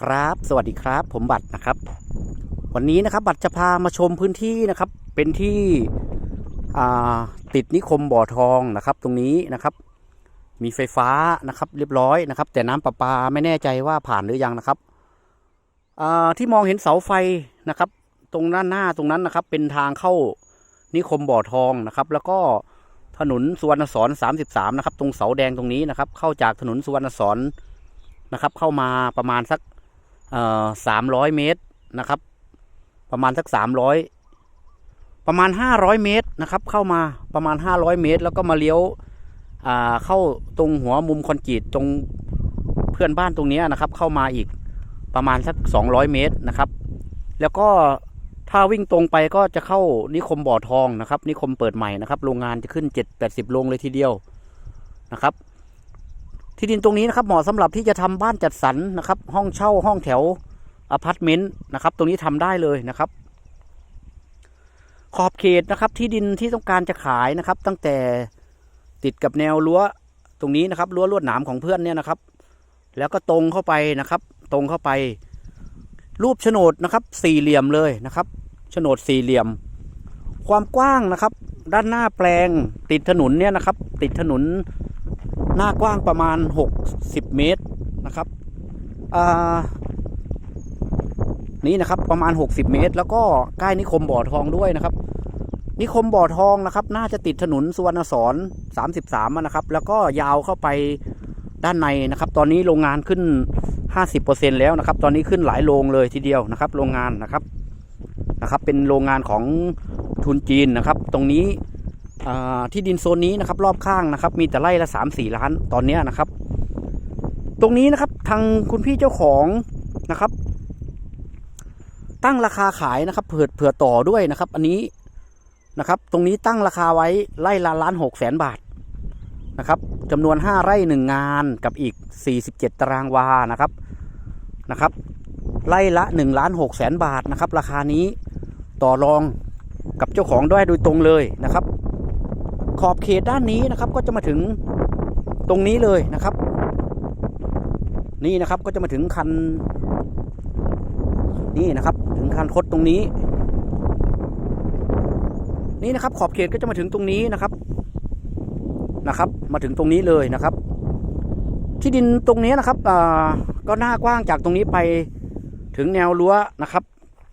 ครับ สวัสดีครับ ผมบัตรนะครับ วันนี้นะครับ บัตรจะพามาชมพื้นที่นะครับ เป็นที่ติดนิคมบ่อทองนะครับ ตรงนี้นะครับ มีไฟฟ้านะครับ เรียบร้อยนะครับ แต่น้ำประปาไม่แน่ใจว่าผ่านหรือยังนะครับที่มองเห็นเสาไฟนะครับ ตรงด้านหน้าตรงนั้นนะครับ เป็นทางเข้านิคมบ่อทองนะครับ แล้วก็ถนนสุวรรณสอน33 นะครับ ตรงเสาแดงตรงนี้นะครับ เข้าจากถนนสุวรรณสอนนะครับ เข้ามาประมาณสัก สามร้อยเมตรนะครับ ประมาณสักสามร้อยประมาณห้าร้อยเมตรนะครับ เข้ามาประมาณห้าร้อยเมตร แล้วก็มาเลี้ยวเข้าตรงหัวมุมคอนกรีตตรงเพื่อนบ้านตรงนี้นะครับ เข้ามาอีกประมาณสักสองร้อยเมตรนะครับ แล้วก็ถ้าวิ่งตรงไปก็จะเข้านิคมบ่อทองนะครับ นิคมเปิดใหม่นะครับ โรงงานจะขึ้นเจ็ดแปดสิบโรงเลยทีเดียวนะครับ ที่ดินตรงนี้นะครับเหมาะสำหรับที่จะทำบ้านจัดสรรนะครับ ห้องเช่าห้องแถวอพาร์ตเมนต์นะครับ ตรงนี้ทำได้เลยนะครับ ขอบเขตนะครับ ที่ดินที่ต้องการจะขายนะครับ ตั้งแต่ติดกับแนวรั้วตรงนี้นะครับรั้วลวดหนามของเพื่อนเนี่ยนะครับ แล้วก็ตรงเข้าไปนะครับ ตรงเข้าไป รูปโฉนดนะครับ สี่เหลี่ยมเลยนะครับโฉนดสี่เหลี่ยม ความกว้างนะครับ ด้านหน้าแปลงติดถนนเนี่ยนะครับ ติดถนน หน้ากว้างประมาณ 60 เมตรนะครับอ่านี่นะครับประมาณ 60 เมตร แล้วก็ใกล้นิคมบ่อทองด้วยนะครับ นิคมบ่อทองนะครับ น่าจะติดถนนสุวรรณสอน33นะครับ แล้วก็ยาวเข้าไปด้านในนะครับ ตอนนี้โรงงานขึ้น 50%แล้วนะครับ ตอนนี้ขึ้นหลายโรงเลยทีเดียวนะครับ โรงงานนะครับนะครับ เป็นโรงงานของทุนจีนนะครับ ตรงนี้ ที่ดินโซนนี้นะครับ รอบข้างนะครับ มีแต่ไร่ละสามสี่ล้านตอนนี้นะครับ ตรงนี้นะครับทางคุณพี่เจ้าของนะครับ ตั้งราคาขายนะครับ เผื่อเผื่อต่อด้วยนะครับ อันนี้นะครับ ตรงนี้ตั้งราคาไว้ไร่ละล้านหกแสนบาทนะครับจำนวนห้าไร่หนึ่งงานกับอีกสี่สิบเจ็ดตารางวานะครับนะครับ ไร่ละหนึ่งล้านหกแสนบาทนะครับ ราคานี้ต่อรองกับเจ้าของด้วยโดยตรงเลยนะครับ ขอบเขตด้านนี้นะครับ ก็จะมาถึงตรงนี้เลยนะครับ นี่นะครับก็จะมาถึงคัน นี่นะครับ ถึงคันคดตรงนี้ นี่นะครับ ขอบเขตก็จะมาถึงตรงนี้นะครับนะครับ มาถึงตรงนี้เลยนะครับ ที่ดินตรงนี้นะครับก็หน้ากว้างจากตรงนี้ไปถึงแนวรั้วนะครับ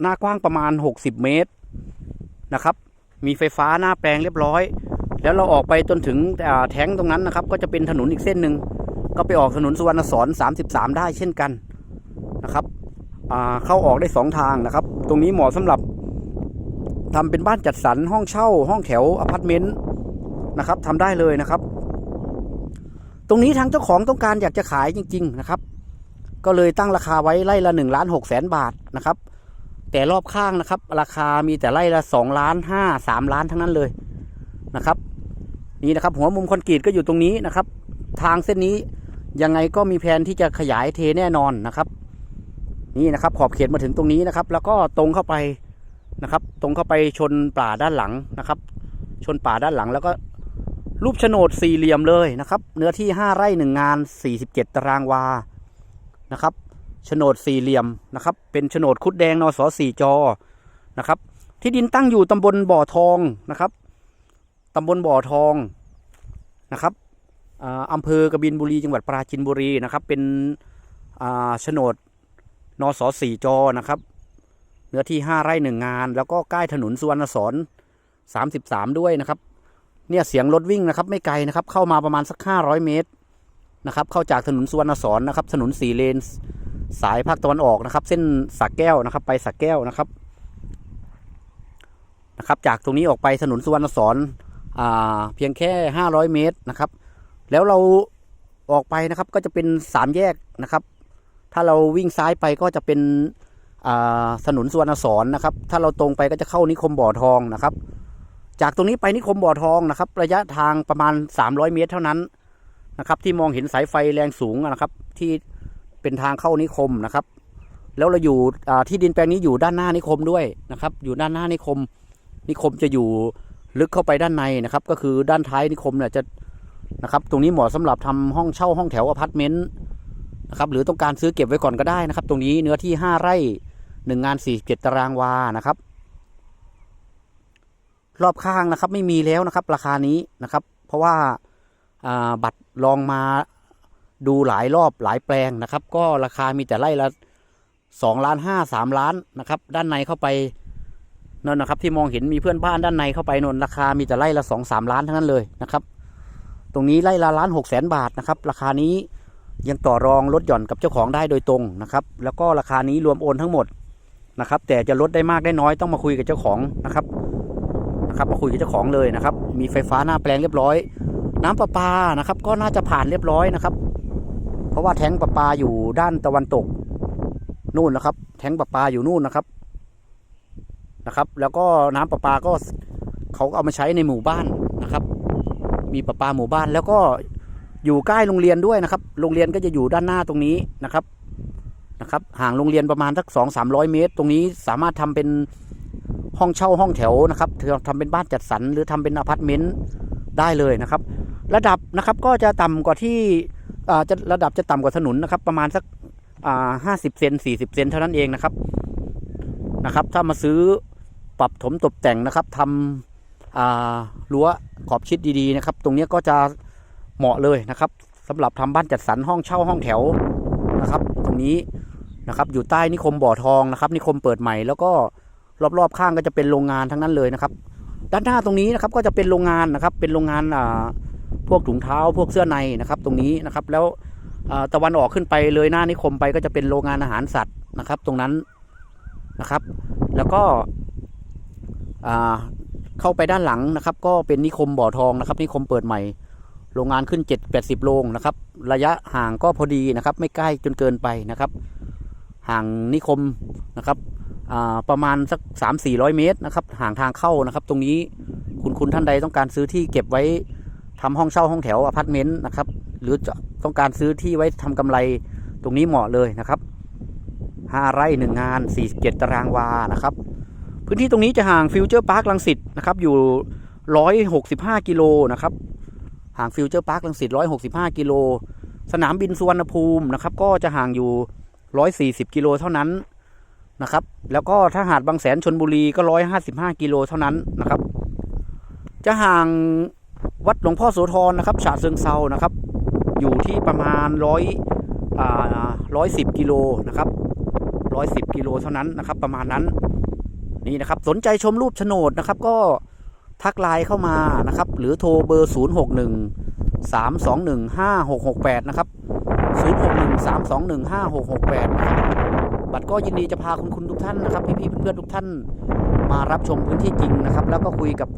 หน้ากว้างประมาณ 60 เมตรนะครับ มีไฟฟ้าหน้าแปลงเรียบร้อย แล้วเราออกไปจนถึงแท้งตรงนั้นนะครับ ก็จะเป็นถนนอีกเส้นหนึ่งก็ไปออกถนนสุวรรณสอน33 ได้เช่นกันนะครับเข้าออกได้สองทางนะครับ ตรงนี้เหมาะสำหรับทำเป็นบ้านจัดสรรห้องเช่า ห้องแถวอพาร์ตเมนต์นะครับทำได้เลยนะครับ ตรงนี้ทางเจ้าของต้องการอยากจะขายจริง ๆนะครับ ก็เลยตั้งราคาไว้ไร่ละ1ล้าน6แสนบาทนะครับ แต่รอบข้างนะครับ ราคามีแต่ไร่ละ2ล้าน5 3ล้านทั้งนั้นเลยนะครับ นี่นะครับ หัวมุมคอนกรีตก็อยู่ตรงนี้นะครับ ทางเส้นนี้ยังไงก็มีแผนที่จะขยายเทแน่นอนนะครับ นี่นะครับ ขอบเขตมาถึงตรงนี้นะครับ แล้วก็ตรงเข้าไปนะครับ ตรงเข้าไปชนป่าด้านหลังนะครับ ชนป่าด้านหลังแล้วก็รูปโฉนดสี่เหลี่ยมเลยนะครับ เนื้อที่ 5 ไร่ 1 งาน 47 ตารางวานะครับโฉนดสี่เหลี่ยมนะครับ เป็นโฉนดคุดแดงนสสี่จอนะครับ ที่ดินตั้งอยู่ตำบลบ่อทองนะครับ ตำบลบ่อทองนะครับอ่าอำเภอกบินบุรีจังหวัดปราจินบุรีนะครับ เป็นโฉนดนสสี่จอนะครับ เนื้อที่ห้าไร่หนึ่งงาน แล้วก็ใกล้ถนนสุวรรณสอนสามสิบสามด้วยนะครับ เนี่ยเสียงรถวิ่งนะครับ ไม่ไกลนะครับ เข้ามาประมาณสักห้าร้อยเมตรนะครับ เข้าจากถนนสุวรรณสอนนะครับ ถนนสี่เลน สายภาคตะวันออกนะครับ เส้นสักแก้วนะครับ ไปสักแก้วนะครับนะครับ จากตรงนี้ออกไปถนนสุวรรณสอน เพียงแค่ 500 เมตรนะครับ แล้วเราออกไปนะครับก็จะเป็นสามแยกนะครับ ถ้าเราวิ่งซ้ายไปก็จะเป็นอ่าถนนสุวรรณสอนนะครับ ถ้าเราตรงไปก็จะเข้านิคมบ่อทองนะครับ จากตรงนี้ไปนิคมบ่อทองนะครับ ระยะทางประมาณ 300 เมตรเท่านั้นนะครับ ที่มองเห็นสายไฟแรงสูงนะครับ ที่เป็นทางเข้านิคมนะครับ แล้วเราอยู่ที่ดินแปลงนี้อยู่ด้านหน้านิคมด้วยนะครับ อยู่ด้านหน้านิคม นิคมจะอยู่ ลึกเข้าไปด้านในนะครับ ก็คือด้านท้ายนิคมเนี่ยจะนะครับ ตรงนี้เหมาะสำหรับทำห้องเช่าห้องแถวอพาร์ตเมนต์นะครับ หรือต้องการซื้อเก็บไว้ก่อนก็ได้นะครับ ตรงนี้เนื้อที่ห้าไร่หนึ่งงานสี่เจ็ดตารางวานะครับ รอบข้างนะครับ ไม่มีแล้วนะครับ ราคานี้นะครับ เพราะว่าอ่าบัตรลองมาดูหลายรอบหลายแปลงนะครับ ก็ราคามีแต่ไร่ละสองล้านห้าสามล้านนะครับ ด้านในเข้าไป นั่นนะครับที่มองเห็นมีเพื่อนบ้านด้านในเข้าไปนนราคามีแต่ไร่ละสองสามล้านทั้งนั้นเลยนะครับ ตรงนี้ไร่ละล้านหกแสนบาทนะครับ ราคานี้ยังต่อรองลดหย่อนกับเจ้าของได้โดยตรงนะครับ แล้วก็ราคานี้รวมโอนทั้งหมดนะครับ แต่จะลดได้มากได้น้อยต้องมาคุยกับเจ้าของนะครับนะครับ มาคุยกับเจ้าของเลยนะครับ มีไฟฟ้าหน้าแปลงเรียบร้อย น้ำประปานะครับ ก็น่าจะผ่านเรียบร้อยนะครับ เพราะว่าแท้งประปาอยู่ด้านตะวันตกนู่นนะครับ แท้งประปาอยู่นู่นนะครับ นะครับ แล้วก็น้ำประปาก็เขาเอามาใช้ในหมู่บ้านนะครับ มีประปาหมู่บ้านแล้วก็อยู่ใกล้โรงเรียนด้วยนะครับ โรงเรียนก็จะอยู่ด้านหน้าตรงนี้นะครับนะครับ ห่างโรงเรียนประมาณสักสองสามร้อยเมตร ตรงนี้สามารถทำเป็นห้องเช่าห้องแถวนะครับทำเป็นบ้านจัดสรรหรือทำเป็นอพาร์ตเมนต์ได้เลยนะครับ ระดับนะครับก็จะต่ำกว่าที่อ่าจะระดับจะต่ำกว่าถนนนะครับ ประมาณสักอ่าห้าสิบเซนสี่สิบเซนเท่านั้นเองนะครับนะครับ ถ้ามาซื้อ ปรับถมตกแต่งนะครับทำรั้วขอบชิดดีๆนะครับ ตรงนี้ก็จะเหมาะเลยนะครับสำหรับทำบ้านจัดสรรห้องเช่าห้องแถวนะครับ ตรงนี้นะครับอยู่ใต้นิคมบ่อทองนะครับ นิคมเปิดใหม่ แล้วก็รอบๆข้างก็จะเป็นโรงงานทั้งนั้นเลยนะครับ ด้านหน้าตรงนี้นะครับก็จะเป็นโรงงานนะครับ เป็นโรงงานพวกถุงเท้า พวกเสื้อในนะครับ ตรงนี้นะครับแล้วตะวันออกขึ้นไปเลยหน้านิคมไปก็จะเป็นโรงงานอาหารสัตว์นะครับ ตรงนั้นนะครับ แล้วก็ เข้าไปด้านหลังนะครับ ก็เป็นนิคมบ่อทองนะครับ นิคมเปิดใหม่ โรงงานขึ้น 7 80 โรงนะครับ ระยะห่างก็พอดีนะครับ ไม่ใกล้จนเกินไปนะครับ ห่างนิคมนะครับประมาณสัก 3 400 เมตรนะครับ ห่างทางเข้านะครับ ตรงนี้คุณคุณท่านใดต้องการซื้อที่เก็บไว้ทำห้องเช่าห้องแถวอพาร์ตเมนต์นะครับ หรือจะต้องการซื้อที่ไว้ทำกำไรตรงนี้เหมาะเลยนะครับ5ไร่1งาน 47 ตารางวานะครับ พื้นที่ตรงนี้จะห่างฟิวเจอร์พาร์คลังสิตนะครับอยู่ 165 กิโลนะครับห่างฟิวเจอร์พาร์คลังสิต165 กิโล สนามบินสุวรรณภูมินะครับก็จะห่างอยู่ 140 กิโลเท่านั้นนะครับแล้วก็ถ้าหาดบางแสนชนบุรีก็ 155 กิโลเท่านั้นนะครับ จะห่างวัดหลวงพ่อโสธรนะครับฉะเชิงเซานะครับ อยู่ที่ประมาณร้อยอ่าร้อยสิบกิโลนะครับร้อยสิบกิโลเท่านั้นนะครับ ประมาณนั้น นี่นะครับสนใจชมรูปโฉนดนะครับ ก็ทักไลน์เข้ามานะครับ หรือโทรเบอร์ 0 6 1 3 2 1 5 6 6 8 นะครับ 0 6 1 3 2 1 5 6 6 8 นะครับ บัตรก็ยินดีจะพาคุณคุณทุกท่านนะครับ พี่ๆเพื่อนๆทุกท่านมารับชมพื้นที่จริงนะครับ แล้วก็คุยกับ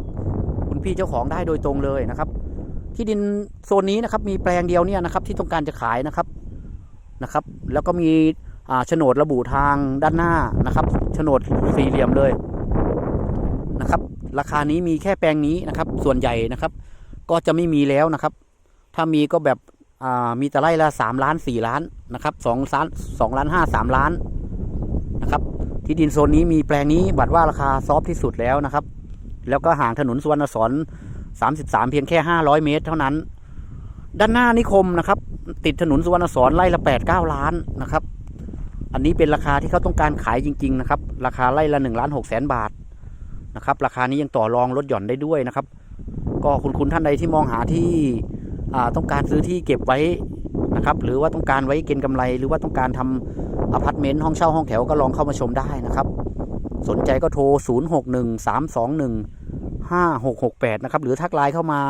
คุณพี่เจ้าของได้โดยตรงเลยนะครับ ที่ดินโซนนี้นะครับมีแปลงเดียวเนี่ยนะครับ ที่ต้องการจะขายนะครับนะครับ แล้วก็มี โฉนดระบุทางด้านหน้านะครับโฉนดสี่เหลี่ยมเลยนะครับ ราคานี้มีแค่แปลงนี้นะครับ ส่วนใหญ่นะครับ ก็จะไม่มีแล้วนะครับ ถ้ามีก็แบบมีแต่ไร่ละสามล้านสี่ล้านนะครับสองล้านสองล้านห้าสามล้านนะครับ ที่ดินโซนนี้มีแปลงนี้บัตรว่าราคาซอฟที่สุดแล้วนะครับ แล้วก็ห่างถนนสุวรรณสอนสามสิบสามเพียงแค่ห้าร้อยเมตร เท่านั้น ด้านหน้านิคมนะครับ ติดถนนสุวรรณสอนไร่ละแปดเก้าล้านนะครับ อันนี้เป็นราคาที่เขาต้องการขายจริง ๆ นะครับ ราคาไร่ละหนึ่งล้านหกแสนบาทนะครับ ราคานี้ยังต่อรองลดหย่อนได้ด้วยนะครับ ก็คุณคุณท่านใดที่มองหาที่ต้องการซื้อที่เก็บไว้นะครับ หรือว่าต้องการไว้เก็งกำไร หรือว่าต้องการทำอพาร์ตเมนต์ห้องเช่าห้องแถวก็ลองเข้ามาชมได้นะครับ สนใจก็โทร 0 6 1 3 2 1 5 6 6 8 นะครับ หรือทักไลน์เข้ามา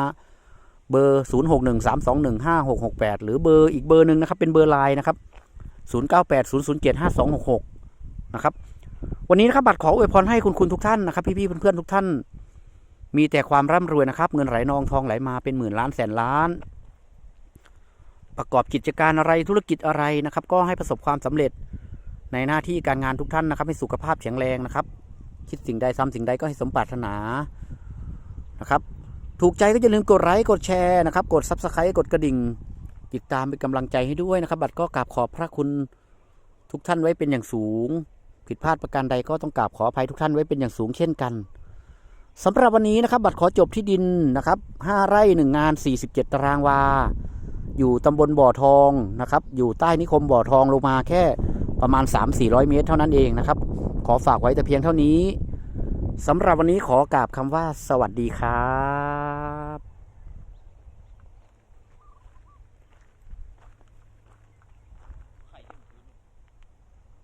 เบอร์ 0 6 1 3 2 1 5 6 6 8 หรือเบอร์อีกเบอร์หนึ่งนะครับ เป็นเบอร์ไลน์นะครับ 0 9 8 0 0 7 5 2 6 6 นะครับ วันนี้นะครับบัตรขออวยพรให้คุณคุณทุกท่านนะครับ พี่ๆเพื่อนๆทุกท่าน มีแต่ความร่ำรวยนะครับ เงินไหลนองทองไหลมาเป็นหมื่นล้านแสนล้าน ประกอบกิจการอะไรธุรกิจอะไรนะครับ ก็ให้ประสบความสำเร็จในหน้าที่การงานทุกท่านนะครับ ให้สุขภาพแข็งแรงนะครับ คิดสิ่งใดทำสิ่งใดก็ให้สมปรารถนานะครับ ถูกใจก็อย่าลืมกดไลค์กดแชร์นะครับ กดซับสไครต์กดกระดิ่ง ติดตามเป็นกำลังใจให้ด้วยนะครับ บัตรก็กราบขอบพระคุณทุกท่านไว้เป็นอย่างสูง ผิดพลาดประการใดก็ต้องกราบขออภัยทุกท่านไว้เป็นอย่างสูงเช่นกันสำหรับวันนี้นะครับ บัตรขอจบที่ดินนะครับ5ไร่1งาน 47 ตารางวา อยู่ตำบลบ่อทองนะครับ อยู่ใต้นิคมบ่อทองลงมาแค่ประมาณ 3-400 เมตร เท่านั้นเองนะครับ ขอฝากไว้แต่เพียงเท่านี้สำหรับวันนี้ขอกราบคำว่าสวัสดีครับ